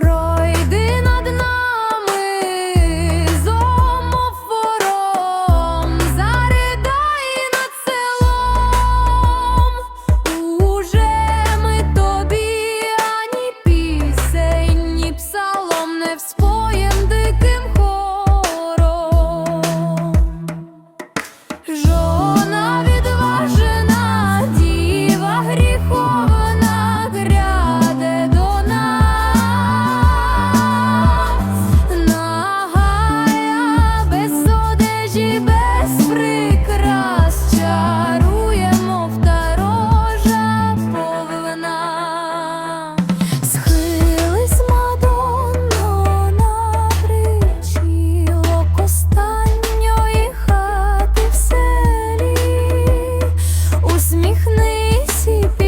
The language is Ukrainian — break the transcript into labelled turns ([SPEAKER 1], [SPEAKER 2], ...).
[SPEAKER 1] пройди над нами, зомофором, зарядай над селом, уже ми тобі ані пісень, ні псалом не вспомнимо. Усміхнись